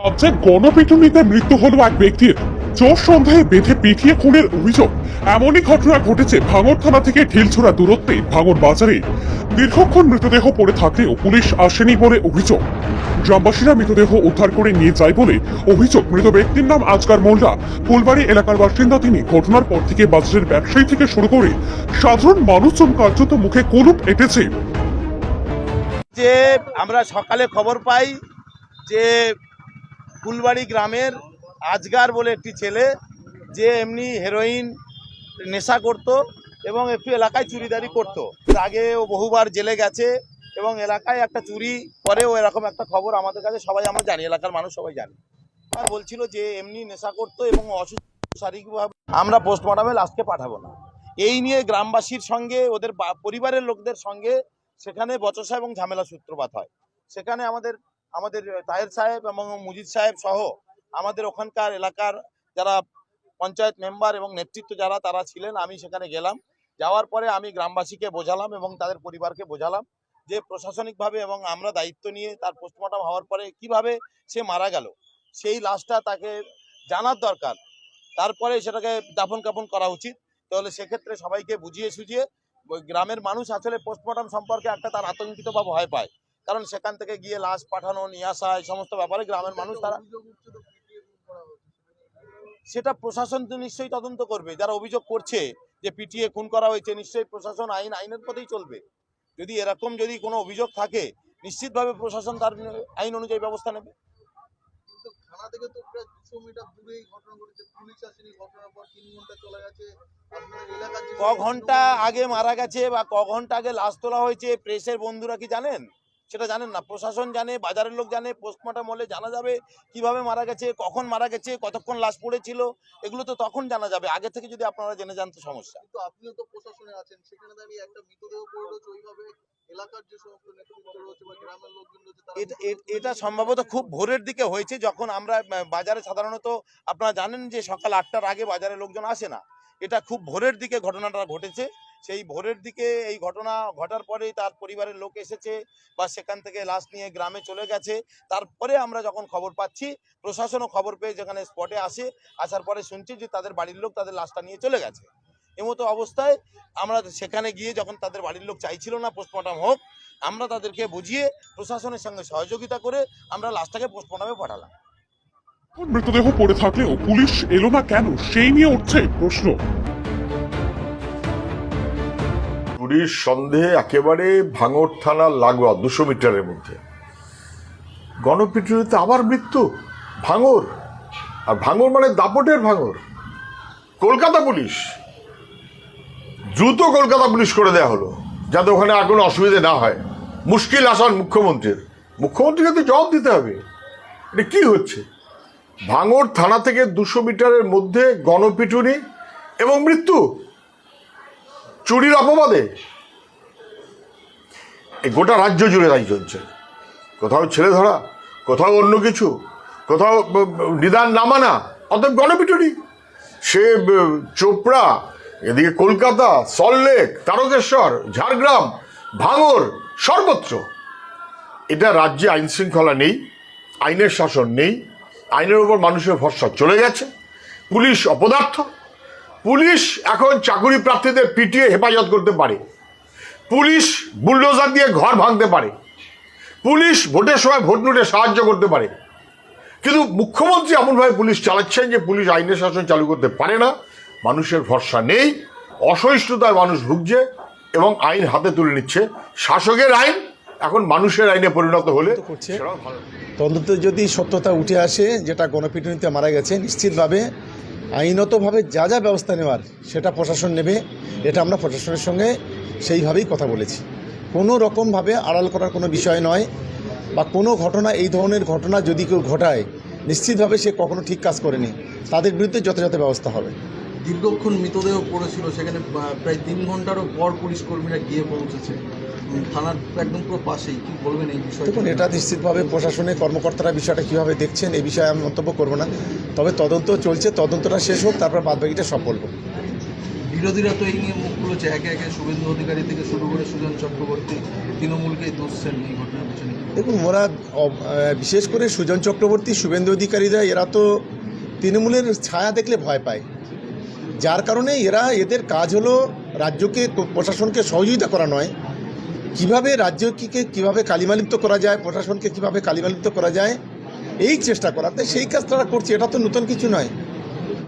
রাজ্যে গণপিটুনিতে মৃত্যু হলো এক ব্যক্তির। চোর সন্দেহে বেঁধে পিটিয়ে খুনের অভিযোগ। এমনই ঘটনা ঘটেছে ভাঙড় থানা থেকে ঢিলছোড়া দূরত্বে, ভাঙড় বাজারে। দীর্ঘক্ষণ মৃতদেহ পড়ে থাকলেও পুলিশ আসেনি বলে অভিযোগ। গ্রামবাসীরা মৃতদেহ উদ্ধার করে নিয়ে যায় বলে অভিযোগ। মৃত ব্যক্তির নাম আজকার মোল্লা। ফুলবাড়ি এলাকার বাসিন্দা তিনি। ঘটনার পর থেকে বাজারের ব্যবসায়ী থেকে শুরু করে সাধারণ মানুষজন কার্যত মুখে কলুপ এঁটেছে। যে আমরা সকালে খবর পাই যে ফুলবাড়ি গ্রামের আজগার বলে একটি ছেলে, যে এমনি হেরোইন নেশা করত এবং একটু এলাকায় চুরিদারি করত। আগে ও বহুবার জেলে গেছে এবং এলাকায় একটা চুরি করে ও এরকম একটা খবর আমাদের কাছে সবাই আমরা জানি, এলাকার মানুষ সবাই জানি। আর বলছিল যে এমনি নেশা করত এবং অসুস্থ, শারীরিকভাবে আমরা পোস্টমর্টমে লাস্টকে পাঠাবো না। এই নিয়ে গ্রামবাসীর সঙ্গে, ওদের পরিবারের লোকদের সঙ্গে সেখানে বচসা এবং ঝামেলা সূত্রপাত হয়। সেখানে আমাদের আমাদের তাহের সাহেব এবং মুজিদ সাহেব সহ আমাদের ওখানকার এলাকার যারা পঞ্চায়েত মেম্বার এবং নেতৃত্ব যারা, তারা ছিলেন, আমি সেখানে গেলাম। যাওয়ার পরে আমি গ্রামবাসীকে বোঝালাম এবং তাদের পরিবারকে বোঝালাম যে প্রশাসনিকভাবে এবং আমরা দায়িত্ব নিয়ে তার পোস্টমর্টম হওয়ার পরে কীভাবে সে মারা গেল, সেই লাশটা তাকে জানার দরকার। তারপরে সেটাকে দাফন কাফন করা উচিত। তাহলে সেক্ষেত্রে সবাইকে বুঝিয়ে সুঝিয়ে গ্রামের মানুষ আসলে পোস্টমর্টম সম্পর্কে একটা তার আতঙ্কিত বা ভয় পায়। কারণ সেখান থেকে গিয়ে লাশ পাঠানো নিয়ে আসা এই সমস্ত ব্যাপারে গ্রামের মানুষ তারা সেটা প্রশাসন তো নিশ্চয়ই তদন্ত করবে। যারা অভিযোগ করছে যে পিটিয়ে খুন করা হয়েছে নিশ্চয়ই প্রশাসন আইন আইনের পথেই চলবে। যদি এরকম যদি কোনো অভিযোগ থাকে নিশ্চিতভাবে প্রশাসন তার আইন অনুযায়ী ব্যবস্থা নেবে। ক ঘণ্টা আগে মারা গেছে বা ক ঘণ্টা আগে লাশ তোলা হয়েছে প্রেসের বন্ধুরা কি জানেন? সেটা জানেন না। প্রশাসন জানে বাজারের লোক জানে পোস্টমর্টম হলে জানা যাবে কীভাবে মারা গেছে কখন মারা গেছে কতক্ষণ লাশ পড়েছিল এগুলো তো তখন জানা যাবে। আগে থেকে যদি আপনারা জেনে যান তো সমস্যা। কিন্তু আপনিও তো প্রশাসনে আছেন সেখানে দাঁড়িয়ে একটা মৃতদেহ পড়ে রয়েছে ওইভাবে এলাকার যে সমস্ত নেতৃত্ব রয়েছে বা গ্রামের লোকজন রয়েছে তারা এটা এটা সম্ভবত খুব ভোরের দিকে হয়েছে যখন আমরা বাজারে সাধারণত আপনারা জানেন যে সকাল আটটার আগে বাজারে লোকজন আসে না। এটা খুব ভোরের দিকে ঘটনাটা ঘটেছে। সেই ভোরের দিকে এই ঘটনা ঘটার পরেই তার পরিবারের লোক এসেছে বা সেখান থেকে লাশ নিয়ে গ্রামে চলে গেছে। তারপরে আমরা যখন খবর পাচ্ছি, প্রশাসনও খবর পেয়ে যেখানে স্পটে আসে, আসার পরে শুনছি যে তাদের বাড়ির লোক তাদের লাশটা নিয়ে চলে গেছে। এমতো অবস্থায় আমরা সেখানে গিয়ে যখন তাদের বাড়ির লোক চাইছিল না পোস্টমর্টম হোক, আমরা তাদেরকে বুঝিয়ে প্রশাসনের সঙ্গে সহযোগিতা করে আমরা লাশটাকে পোস্টমর্টমে পাঠালাম। মৃতদেহ পড়ে থাকলেও পুলিশ এলো না কেন? সেই নিয়ে উঠছে প্রশ্ন। চুরির সন্দেহে একেবারে ভাঙর থানার লাগোয়া দুশো মিটারের মধ্যে। গণপিটুনিতে আবার মৃত্যু? ভাঙড় আর ভাঙর মানে দাপটের ভাঙর। কলকাতা পুলিশ। দ্রুত কলকাতা পুলিশ করে দেওয়া হলো, যাতে ওখানে আর কোনো অসুবিধে না হয়। মুশকিল আসান মুখ্যমন্ত্রীর। মুখ্যমন্ত্রীকে তো জবাব দিতে হবে। এটা কি হচ্ছে? ভাঙড় থানা থেকে দুশো মিটারের মধ্যে গণপিটুনি এবং মৃত্যু? চুরির অপবাদে? এই গোটা রাজ্য জুড়ে তাই চলছে। কোথাও ছেলে ধরা, কোথাও অন্য কিছু, কোথাও নিদান না মানা, অতএব গণপিটুনি। সে চোপড়া, এদিকে কলকাতা সল্টলেক তারকেশ্বর, ঝাড়গ্রাম, ভাঙর, সর্বত্র। এটা রাজ্যে আইন শৃঙ্খলা নেই, আইনের শাসন নেই, আইনের ওপর মানুষের ভরসা চলে গেছে, পুলিশ অপদার্থ। পুলিশ এখন চাকুরি প্রার্থীদের পিটিয়ে হেফাজত করতে পারে। পুলিশ বুলডোজার দিয়ে ঘর ভাঙতে পারে। পুলিশ ভোটের সময় ভোট নোটে সাহায্য করতে পারে। কিন্তু মুখ্যমন্ত্রী এমনভাবে পুলিশ চালাচ্ছেন যে পুলিশ আইনের শাসন চালু করতে পারে না। মানুষের ভরসা নেই অসহিষ্ণুতায় মানুষ ভুগছে এবং আইন হাতে তুলে নিচ্ছে। শাসকের আইন এখন মানুষের আইনে পরিণত হলে তদন্ত যদি সত্যতা উঠে আসে যেটা গণপিটুনিতে মারা গেছে নিশ্চিতভাবে আইনতভাবে যা যা ব্যবস্থা নেওয়ার সেটা প্রশাসন নেবে, এটা আমরা প্রশাসনের সঙ্গে সেইভাবেই কথা বলেছি। কোনো রকমভাবে আড়াল করার কোনো বিষয় নয় বা কোনো ঘটনা, এই ধরনের ঘটনা যদি কেউ ঘটায়, নিশ্চিতভাবে সে কখনো ঠিক কাজ করেনি। তাদের বিরুদ্ধে যথাযথ ব্যবস্থা হবে। দীর্ঘক্ষণ মৃতদেহ পড়েছিল সেখানে প্রায় তিন ঘন্টারও পর পুলিশ কর্মীরা গিয়ে পৌঁছেছে। থানার একদম পুরো পাশেই কি বলবেন এই বিষয়ে দেখুন এটা নিশ্চিতভাবে প্রশাসনের কর্মকর্তারা বিষয়টা কীভাবে দেখছেন এই বিষয়ে আমি মন্তব্য করব না। তবে তদন্ত চলছে তদন্তটা শেষ হোক তারপর বাদবাকিটা সব বলব। বিরোধীরা তো এই নিয়ে মুখ খুলেছে একে একে শুভেন্দু অধিকারী থেকে শুরু করে সুজন চক্রবর্তী তৃণমূলকেই দোষছেন এই ঘটনার পিছনে। দেখুন ওরা বিশেষ করে সুজন চক্রবর্তী শুভেন্দু অধিকারীরা এরা তো তৃণমূলের ছায়া দেখলে ভয় পায়। যার কারণে এরা এদের কাজ হলো রাজ্যকে প্রশাসনকে সহযোগিতা করা নয়। কীভাবে রাজ্যকে কীভাবে কালিমালিপ্ত করা যায়, প্রশাসনকে কীভাবে কালিমালিপ্ত করা যায়, এই চেষ্টা করাতে সেই কাজ তারা করছে, এটা তো নতুন কিছু নয়।